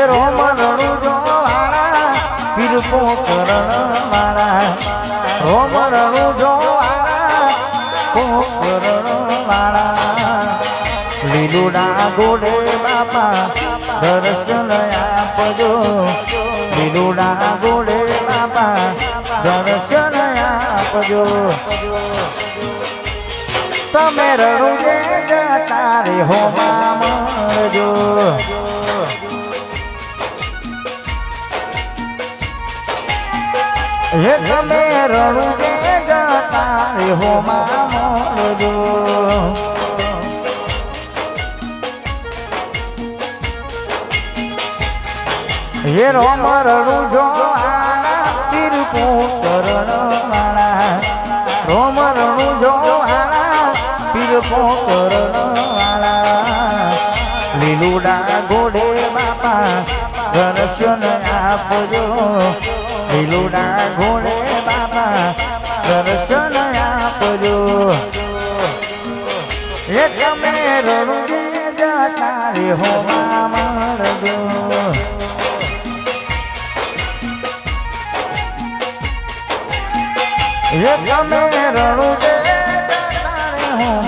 એ રોમ રણુ જો વાળા પીર પોકરણ વાળા રોમ રણુ જો વાળા વાળા ગોડે બાપા, દર્શન આપજો. લીલુડા ગોડે બાપા, દર્શન આપજો. તમે રણુજે જતા રે હો મળજો હે? તમે રણુજે જતા રે હો મળજો હે રોમ રણું જો આના તીરપો કરણ વાળા રોમ રણું જો આના તીરપો કરણ વાળા લીલુડા ઘોડે બાપા દર્શન આપજો. લીલુડા ઘોડે બાબા, દર્શન આપજો. એ તમે રણું જતા રે હો મારજો એ તમે રણું દે તારે હું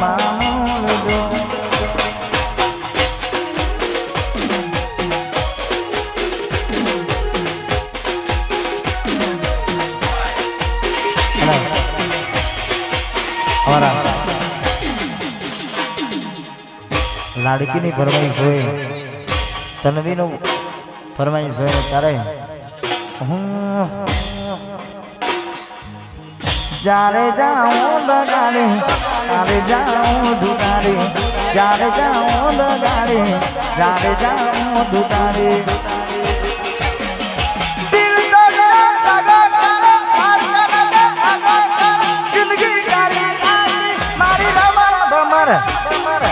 અમારા લાડકીની ફરમાઈશ હોય, તનવીનું ફરમાઈશ હોય તારે હું જ્યારે જાઉં દગાડે, ત્યારે જાઉં દુકારે, જ્યારે જાઉં દગાડે, જ્યારે જાઉં દુકારે રમર ભમર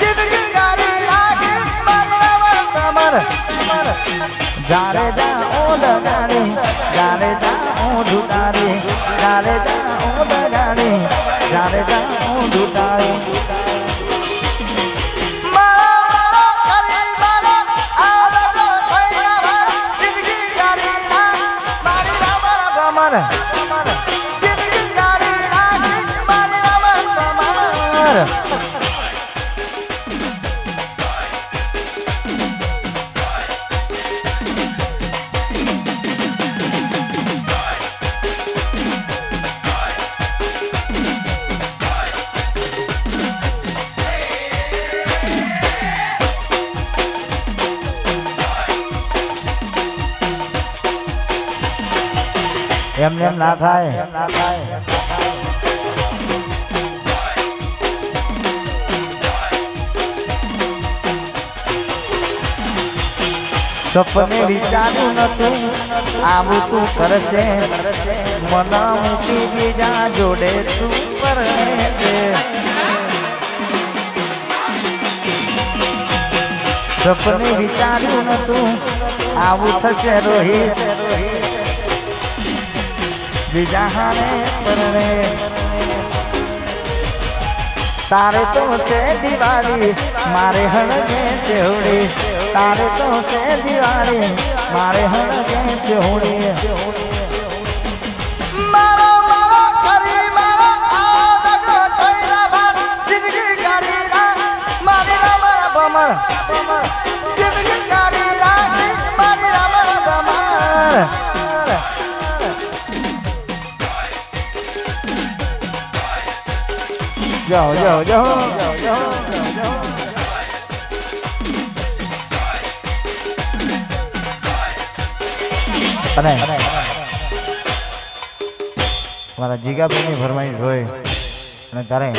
જિંદગી ગારી લાગી મારી રમર ભમર જ્યારે જાઉં દગાડે જ્યારે જાઉં દુકારે જ્યારે જાઉં દગાડે જ્યારે જાઉં દુકારે મારા એમને એમ ના થાય સપને વિચાર્યું નતું આવું તું કરશે મન મૂકી બીજા જોડે તું પરણશે સપને વિચાર્યું નતું આવું થશે રોહિત બીજા હારે પરણે. તારે તો છે દિવાળી, મારે હણગે સેવડી તારે તો છે દિવાળી, મારે હણગે છે જાઓ જાઓ જાઓ અને મારા જીગાભાઈની ફરમાઈશ હોય અને તારે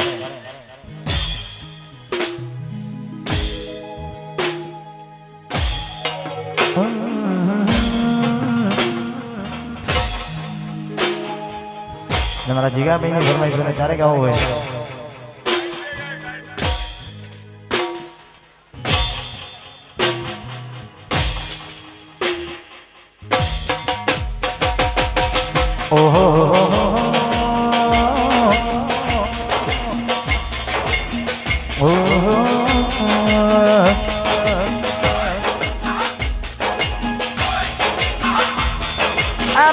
મારા જીગાભાઈની ફરમાઈશ હોય ત્યારે કેવું હોય. આ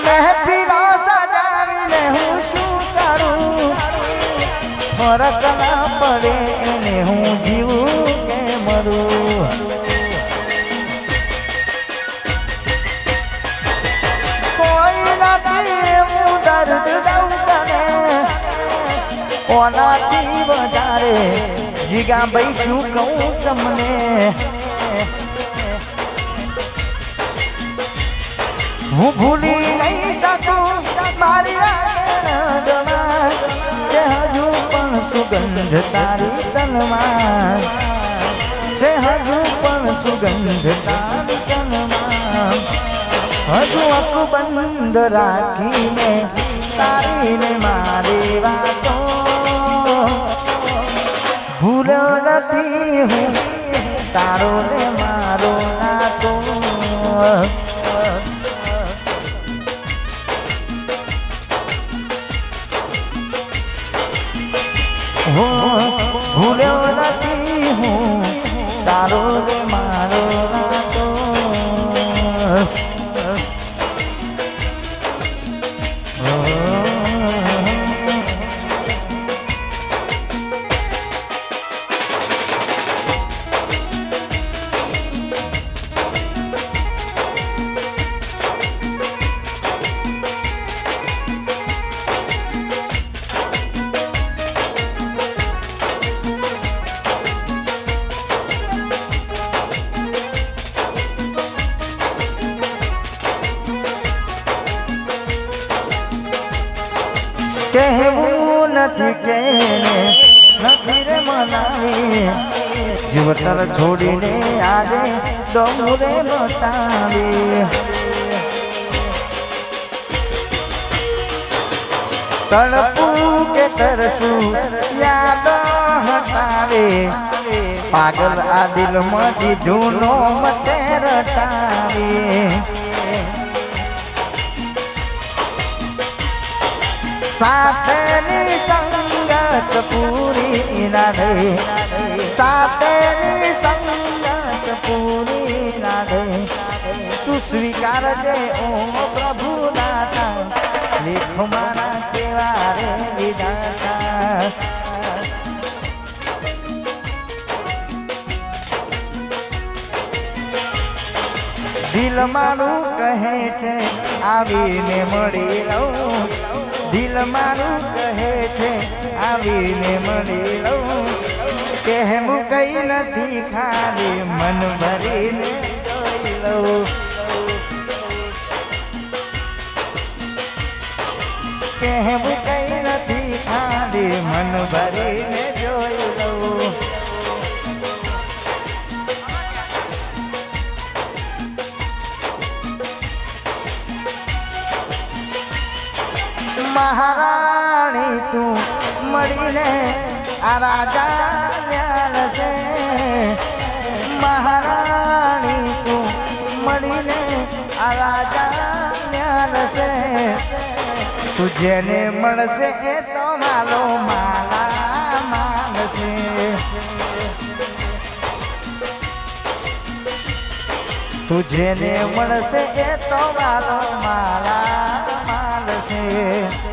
ફરક ના પડે એને હું જીવું કે મરું? કોઈ નથી હું દર્દ દઉં તને. ઓનાથી વધારે જીગા ભાઈ શું કહું તમને? હું ભૂલી નહીં શકું. મારી જે હજુ પણ સુગંધ તારી તનમાં જે હજુ પણ સુગંધ તારી તનમાં હજુ અકબંધ રાખીને તારીને મારી વાતો. ભૂલ્યો નથી હું તારો ને મારો નાતો. હો ભૂલ્યો નથી હું. તારો રે મારો કહેવું નથી કે નથી રે મનાવી. જીવતર છોડીને આજે ડોંગરે બતાવી. તડપું કે તરસું યાદ હટાવે. પાગલ આ દિલમાંથી જૂનો મતે રટાવે સાથેની સંગત પૂરી ના દે સાથેની સંગત પૂરી ના દે તું સ્વીકારજે ઓ પ્રભુ દાતા લેખ મારા કેવા રે વિધાતા દિલ મારું કહે છે આવીને મળી લઉં દિલ મારું કહે છે, આવીને મળી લઉં કહેવું કઈ નથી ખાલી મન ભરીને જોઈ લઉં. કહેવું કઈ નથી ખાલી મન ભરીને મહારાણી તું મળીને આ રાજા છે મહારાણી તું મળીને આ રાજા છે તું જેને મળશે એ તો માલો માલા માલશે તું જેને મળશે એ તો માલો માલા માલશે